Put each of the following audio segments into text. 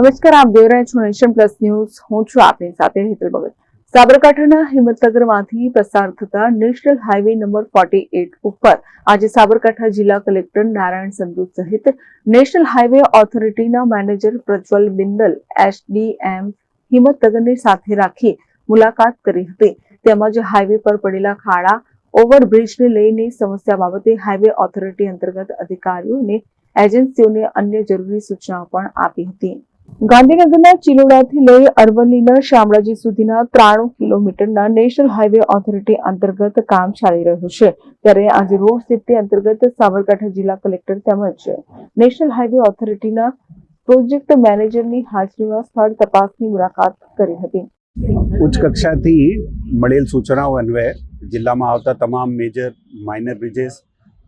નમસ્કાર, આપ જોઈ રહ્યા છો નેશન પ્લસ ન્યૂઝ. હું છું આપની સાથે હેતલ ભગત. સાબરકાંઠાના હિંમતનગરમાંથી પસાર થતા national highway number forty eight ઉપર આજે સાબરકાંઠા જિલ્લા કલેક્ટર નારાયણ સંધુ સહિત નેશનલ હાઈવે ઓથોરિટીના મેનેજર પ્રજ્વલ બિંદલ એસડીએમ હિંમતનગરની સાથે રાખી મુલાકાત કરી હતી. તેમજ હાઈવે પર પડેલા ખાડા, ઓવરબ્રિજને લઈને સમસ્યા બાબતે હાઈવે ઓથોરિટી અંતર્ગત અધિકારીઓને, એજન્સીઓને અન્ય જરૂરી સૂચનાઓ પણ આપી હતી. ગાંધીનગરના ચિલોડાથી લઈ અરવલ્લીના શામળાજી સુધીના ત્રાણું કિલોમીટરના નેશનલ હાઈવે ઓથોરિટી અંતર્ગત કામ ચાલી રહ્યું છે. ત્યારે આજે રોડ સેફટી અંતર્ગત સાબરકાંઠા જિલ્લા કલેક્ટર તેમજ નેશનલ હાઈવે ઓથોરિટીના પ્રોજેક્ટ મેનેજરની હાજરીમાં સ્થળ તપાસની મુલાકાત કરી હતી. ઉચ્ચ કક્ષાથી મળેલ સૂચનાઓ અન્વયે જિલ્લામાં આવતા તમામ મેજર, માઇનર બ્રિજેસ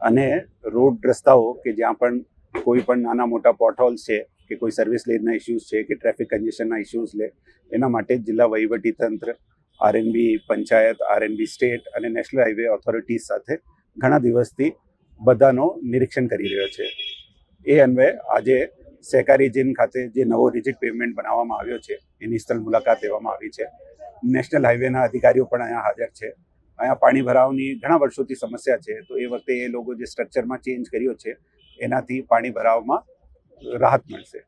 અને રોડ રસ્તાઓ કે જ્યાં પણ કોઈ પણ નાના મોટા પોટહોલ્સ છે કે કોઈ સર્વિસ લેનના ઇસ્યુઝ છે કે ટ્રાફિક કન્જેશનના ઇસ્યુઝ લે, એના માટે જિલ્લા વહીવટી તંત્ર આરએનબી પંચાયત આરએનબી સ્ટેટ અને નેશનલ હાઈવે ઓથોરિટીઝ સાથે ઘણા દિવસથી બધાનો નિરીક્ષણ કરી રહ્યો છે. એ અન્વયે આજે સહકારી જીન ખાતે જે નવો રિજિટ પેમેન્ટ બનાવવામાં આવ્યો છે, એની સ્થળ મુલાકાત લેવામાં આવી છે. નેશનલ હાઈવેના અધિકારીઓ પણ અહીંયા હાજર છે. અહીંયા પાણી ભરાવની ઘણા વર્ષોથી સમસ્યા છે, તો એ વખતે એ લોકો જે સ્ટ્રક્ચરમાં ચેન્જ કર્યો છે, એનાથી પાણી ભરાવમાં રાહત મળશે.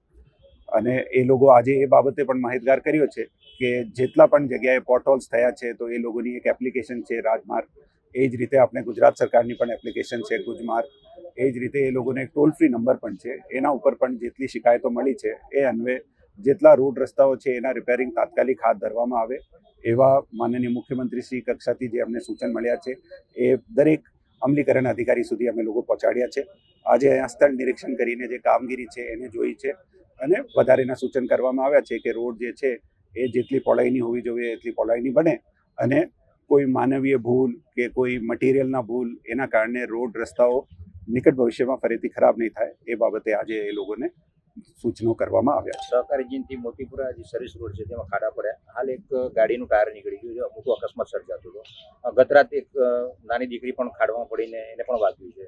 અને એ લોકો આજે એ બાબતે પણ માહિતગાર કર્યો છે કે જેટલા પણ જગ્યાએ પોર્ટોલ્સ થયા છે, તો એ લોકોની એક એપ્લિકેશન છે રાજમાર્ગ. એ જ રીતે આપણે ગુજરાત સરકારની પણ એપ્લિકેશન છે ગુજમાર્ગ. એ જ રીતે એ લોકોને એક ટોલ ફ્રી નંબર પણ છે. એના ઉપર પણ જેટલી શિકાયતો મળી છે, એ અન્વે જેટલા રોડ રસ્તાઓ છે એના રિપેરિંગ તાત્કાલિક હાથ ધરવામાં આવે, એવા માનનીય મુખ્યમંત્રી શ્રી કક્ષાથી જે અમને સૂચન મળ્યા છે, એ દરેક અમલીકરણ અધિકારી સુધી અમે લોકો પહોંચાડ્યા છે. આજે અહીંયા સ્થળ નિરીક્ષણ કરીને જે કામગીરી છે એને જોઈ છે અને વધારેના સૂચન કરવામાં આવ્યા છે કે રોડ જે છે એ જેટલી પહોળાઈની હોવી જોઈએ, એટલી પહોળાઈની બને અને કોઈ માનવીય ભૂલ કે કોઈ મટીરિયલના ભૂલ એના કારણે રોડ રસ્તાઓ નિકટ ભવિષ્યમાં ફરીથી ખરાબ નહીં થાય એ બાબતે આજે એ લોકોને સૂચનો કરવામાં આવ્યા સહકારી જીનથી મોતીપુરા જે સર્વિસ રોડ છે તેમાં ખાડા પડ્યા. હાલ એક ગાડીનું ટાયર નીકળી ગયું છે. મોટો અકસ્માત સર્જાતો હતો. ગત રાત એક નાની દીકરી પણ ખાડવામાં પડીને એને પણ વાગ્યું છે.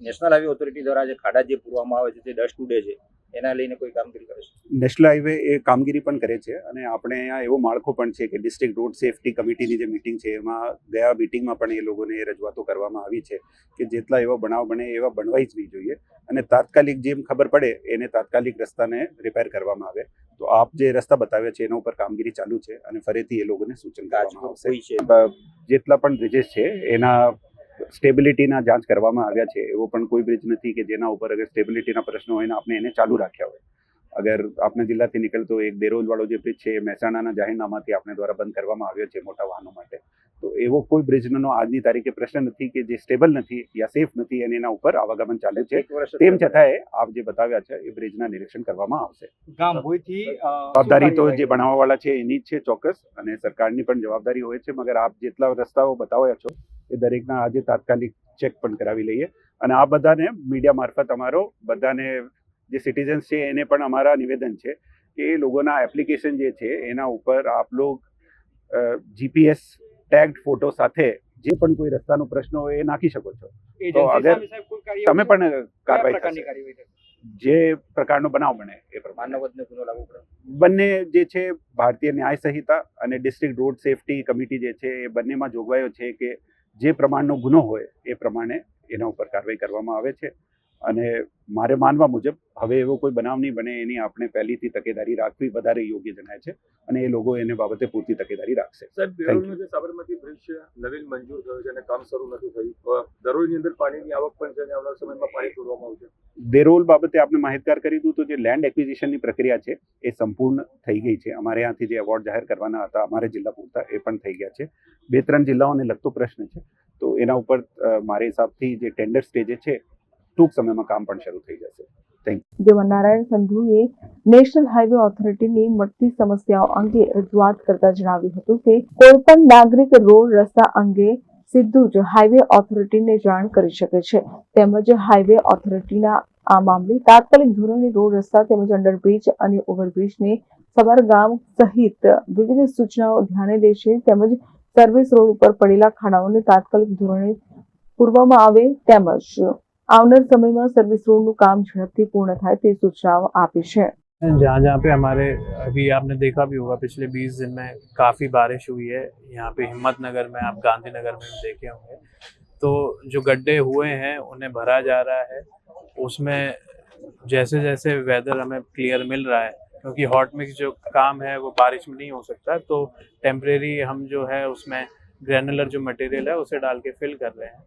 નેશનલ હાઈવે ઓથોરિટી દ્વારા જે ખાડા જે પૂરવામાં આવે છે તે ડસ્ટ ઉડે છે એના લઈને કોઈ કામગીરી કરે છે? નેશનલ હાઈવે એ કામગીરી પણ કરે છે અને આપણે અહીંયા એવો માળખો પણ છે કે ડિસ્ટ્રિક્ટ રોડ સેફટી કમિટીની જે મિટિંગ છે એમાં ગયા મિટિંગમાં પણ એ લોકોને રજૂઆતો કરવામાં આવી છે કે જેટલા એવા બનાવ બને એવા બનવાઈ જ નહીં જોઈએ અને તાત્કાલિક જેમ ખબર પડે એને તાત્કાલિક રસ્તાને રિપેર કરવામાં આવે. તો આપ જે રસ્તા બતાવ્યા છે એના ઉપર કામગીરી ચાલુ છે અને ફરીથી એ લોકોને સૂચન કરવામાં આવશે. છે. જેટલા પણ બ્રિજેસ છે એના સ્ટેબિલિટીના જાંચ કરવામાં આવ્યા છે, એવો પણ કોઈ બ્રિજ નથી કે જેના ઉપર અગર સ્ટેબિલિટીના પ્રશ્નો હોય ને આપણે એને ચાલુ રાખ્યા હોય. અગર આપણા જિલ્લાથી નીકળતો એક દેરોલ વાળો જે બ્રિજ છે એ મહેસાણાના જાહેરનામાથી આપણે દ્વારા બંધ કરવામાં આવ્યો છે મોટા વાહનો માટે. તો એવો કોઈ બ્રિજનો આજની તારીખે પ્રશ્ન નથી કે જે સ્ટેબલ નથી યા સેફ નથી અને એના ઉપર આવાગમન ચાલે છે. તેમ છતાંય આપ જે બતાવ્યા છે એ બ્રિજના નિરીક્ષણ કરવામાં આવશે. ગામ ભોયથી જવાબદારી તો જે બનાવવાવાળા છે એની જ છે ચોક્કસ અને સરકારની પણ જવાબદારી હોય છે મગર આપ જેટલા રસ્તાઓ બતાવ્યા છો એ દરેકના આજે તાત્કાલિક ચેક પણ કરાવી લઈએ. અને આ બધાને મીડિયા મારફત અમારો બધાને જે સિટીઝન્સ છે એને પણ અમારા નિવેદન છે કે એ લોકોના એપ્લિકેશન જે છે એના ઉપર આપ લોગ જીપીએસ ટેગ્ડ ફોટો સાથે જે પણ કોઈ રસ્તાનો પ્રશ્ન હોય એ નાખી શકો છો. તો અગર તમે પણ કાર્યવાહી? જે પ્રકારનો બનાવ બને એ પ્રમાણે. બંને જે છે ભારતીય ન્યાય સંહિતા અને ડિસ્ટ્રિક્ટ રોડ સેફટી કમિટી જે છે એ બંનેમાં જોગવાઈઓ છે કે જે પ્રમાણનો ગુનો હોય એ પ્રમાણે એના ઉપર કાર્યવાહી કરવામાં આવે છે. અને મારે માનવા મુજબ હવે એવો કોઈ બનાવ નહીં બને એની આપણે પહેલીથી તકેદારી રાખવી વધારે યોગ્ય જણાય છે અને એ લોકો એને બાબતે પૂરતી તકેદારી રાખશે. સાબરમતી બ્રિજ નવીન મંજૂર થયો છે અને કામ શરૂ નથી થયું. અ, દરરોજની અંદર પાણીની આવક પણ છે અને આવનાર સમયમાં પાણી પૂરવામાં આવશે. દેરોલ બાબતે આપણે માહિતગાર કરી દઉં તો જે લેન્ડ એક્વિઝિશનની પ્રક્રિયા છે એ સંપૂર્ણ થઈ ગઈ છે. અમારે ત્યાંથી જે એવોર્ડ જાહેર કરવાના હતા અમારે જિલ્લા પૂરતા એ પણ થઈ ગયા છે. બે ત્રણ જિલ્લાઓને લગતો પ્રશ્ન છે. તો એના ઉપર મારા હિસાબથી જે ટેન્ડર સ્ટેજે છે ટૂંક સમયમાં કામ પણ શરૂ થઈ જશે. દેવનારાયણ સંધુએ નેશનલ હાઈવે ઓથોરિટીની મળતી સમસ્યાઓ અંગે રજૂઆત કરતા જણાવ્યું હતું કે કોઈ નાગરિક રોડ, રસ્તા અંગે સીધું જ હાઈવે ઓથોરિટીને જાણ કરી શકે છે. તેમજ હાઈવે ઓથોરિટીના આ મામલે તાત્કાલિક ધોરણે રોડ, રસ્તા તેમજ અંડરબ્રિજ અને ઓવરબ્રિજને સબરગામ સહિત વિવિધ સૂચનાઓ ધ્યાને લેશે તેમજ સર્વિસ રોડ ઉપર પડેલા ખાડાઓને તાત્કાલિક ધોરણે પૂરવામાં આવે તેમજ આવનાર સમયમાં સર્વિસ રોડનું કામ ઝડપથી પૂર્ણ થાય તે સૂચનાઓ આપી છે जहाँ जहाँ पे हमारे अभी आपने देखा भी होगा पिछले 20 दिन में काफ़ी बारिश हुई है यहाँ पे हिम्मतनगर में आप गांधीनगर में भी देखे होंगे तो जो गड्ढे हुए हैं उन्हें भरा जा रहा है उसमें जैसे जैसे वेदर हमें क्लियर मिल रहा है क्योंकि हॉट मिक्स जो काम है वो बारिश में नहीं हो सकता तो टेम्परेरी हम जो है उसमें ग्रैनुलर जो मटेरियल है उसे डाल के फिल कर रहे हैं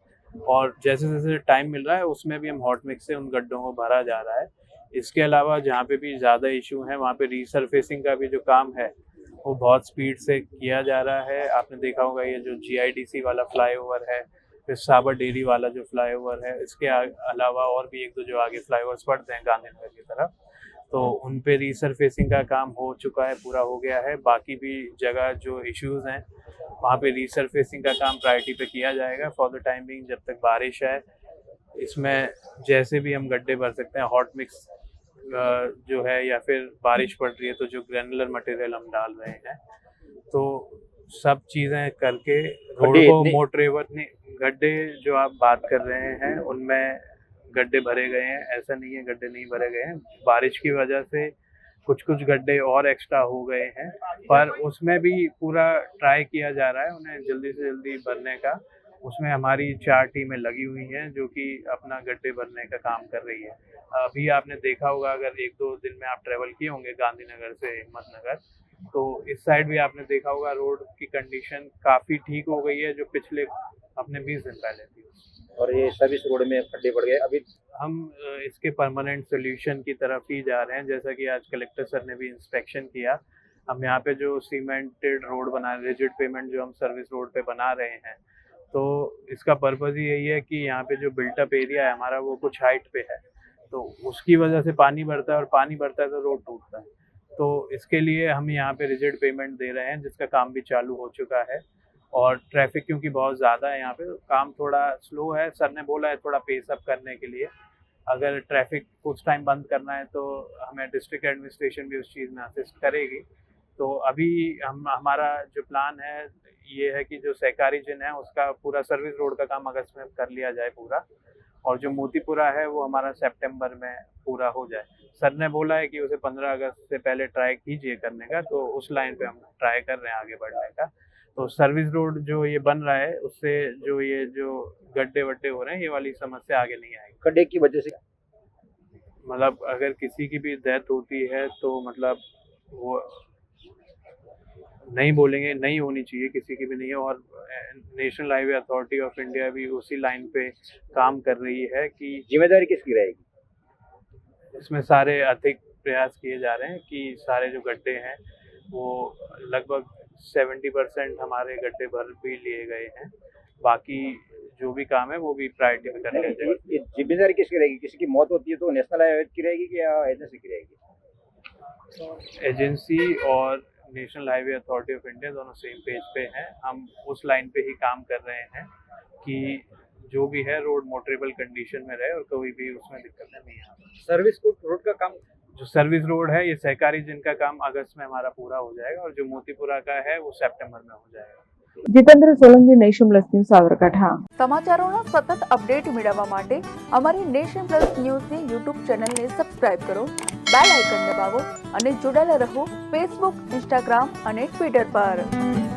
और जैसे जैसे टाइम मिल रहा है, उसमें भी हम हॉट मिक्स से उन गड्ढों को भरा जा रहा है। इसके अलावा जहाँ पे भी ज़्यादा इशू है, वहाँ पे रीसरफेसिंग का भी जो काम है, वो बहुत स्पीड से किया जा रहा है। आपने देखा होगा ये जो जीआईडीसी वाला फ्लाईओवर है, फिर साबर डेरी वाला जो फ्लाईओवर है, इसके अलावा और भी एक दो जो आगे फ्लाईओवर्स पड़ते हैं गांधीनगर की तरफ़। तो उन पे रीसरफेसिंग का काम हो चुका है पूरा हो गया है। बाकी भी जगह जो इश्यूज़ हैं वहाँ पे रीसरफेसिंग का काम प्रायोरिटी पे किया जाएगा। फॉर द टाइमिंग जब तक बारिश है इसमें जैसे भी हम गड्ढे भर सकते हैं हॉट मिक्स जो है या फिर बारिश पड़ रही है तो जो ग्रैनुलर मटेरियल हम डाल रहे हैं। तो सब चीज़ें करके रोड को मोटरेवर गड्ढे जो आप बात कर रहे हैं उनमें गड्ढे भरे गए हैं। ऐसा नहीं है गड्ढे नहीं भरे गए हैं। बारिश की वजह से कुछ कुछ गड्ढे और एक्स्ट्रा हो गए हैं। पर उसमें भी पूरा ट्राई किया जा रहा है उन्हें जल्दी से जल्दी भरने का। उसमें हमारी चार टीमें लगी हुई हैं जो कि अपना गड्ढे भरने का काम कर रही है। अभी आपने देखा होगा अगर एक दो दिन में आप ट्रेवल किए होंगे गांधीनगर से हिम्मतनगर तो इस साइड भी आपने देखा होगा रोड की कंडीशन काफ़ी ठीक हो गई है जो पिछले अपने बीस दिन पहले थी। और ये सर्विस रोड में खड्डे पड़ गए। अभी हम इसके परमानेंट सोल्यूशन की तरफ़ ही जा रहे हैं। जैसा कि आज कलेक्टर सर ने भी इंस्पेक्शन किया। हम यहाँ पे जो सीमेंटेड रोड बना रिजिड पेमेंट जो हम सर्विस रोड पे बना रहे हैं तो इसका पर्पज़ ही यही है कि यहाँ पे जो बिल्टअप एरिया है हमारा, वो कुछ हाइट पे है। तो उसकी वजह से पानी बढ़ता है और पानी बढ़ता है तो रोड टूटता है। तो इसके लिए हम यहाँ पे रिजिड पेमेंट दे रहे हैं, जिसका काम भी चालू हो चुका है। और ट्रैफ़िक क्योंकि बहुत ज़्यादा है यहाँ पे, काम थोड़ा स्लो है। सर ने बोला है थोड़ा पेस अप करने के लिए। अगर ट्रैफ़िक कुछ टाइम बंद करना है तो हमें डिस्ट्रिक्ट एडमिनिस्ट्रेशन भी उस चीज़ में असिस्ट करेगी। तो अभी हम, हमारा जो प्लान है, ये है कि जो सहकारी जिन है, उसका पूरा सर्विस रोड का काम अगस्त में कर लिया जाए पूरा। और जो मोतीपुरा है, वो हमारा सितंबर में पूरा हो जाए। सर ने बोला है कि उसे 15 अगस्त से पहले ट्राई कीजिए करने का तो उस लाइन पे हम ट्राई कर रहे हैं आगे बढ़ने का। तो सर्विस रोड जो ये बन रहा है उससे जो ये जो गड्ढे वड्ढे हो रहे हैं ये वाली समस्या आगे नहीं आएगी। गड्ढे की वजह से मतलब अगर किसी की भी डेथ होती है तो मतलब वो नहीं बोलेंगे नहीं होनी चाहिए किसी की भी नहीं है। और national highway authority of India भी उसी लाइन पे काम कर रही है कि ज़िम्मेदारी किसकी रहेगी? इसमें सारे अधिक प्रयास किए जा रहे हैं कि सारे जो गड्ढे हैं वो लगभग 70 परसेंट हमारे गड्ढे भर भी लिए गए हैं। बाकी जो भी काम है वो भी प्रायोरिटी में कर लिया ज़िम्मेदारी किसकी रहेगी? किसी की मौत होती है तो नेशनल हाईवे की रहेगी कि या एजेंसी की रहेगी? एजेंसी और national highway authority of India दोनों सेम पेज पे हैं। हम उस लाइन पे ही काम कर रहे हैं कि जो भी है रोड मोटरेबल कंडीशन में रहे और कोई भी उसमें दिक्कत नहीं आए सर्विस को रोड का काम जो सर्विस रोड है ये सहकारी जिनका काम अगस्त में हमारा पूरा हो जाएगा और जो मोतीपुरा का है वो सितंबर में हो जाएगा Jitendra Solanki nation plus news Sabarkantha સમાચારોના સતત અપડેટ મેળવવા માટે અમારી નેશન પ્લસ ન્યૂઝની યુટ્યુબ ચેનલને સબસ્ક્રાઇબ કરો બેલ આઇકન દબાવો અને જોડાયેલા રહો ફેસબુક ઇન્સ્ટાગ્રામ અને ટ્વિટર પર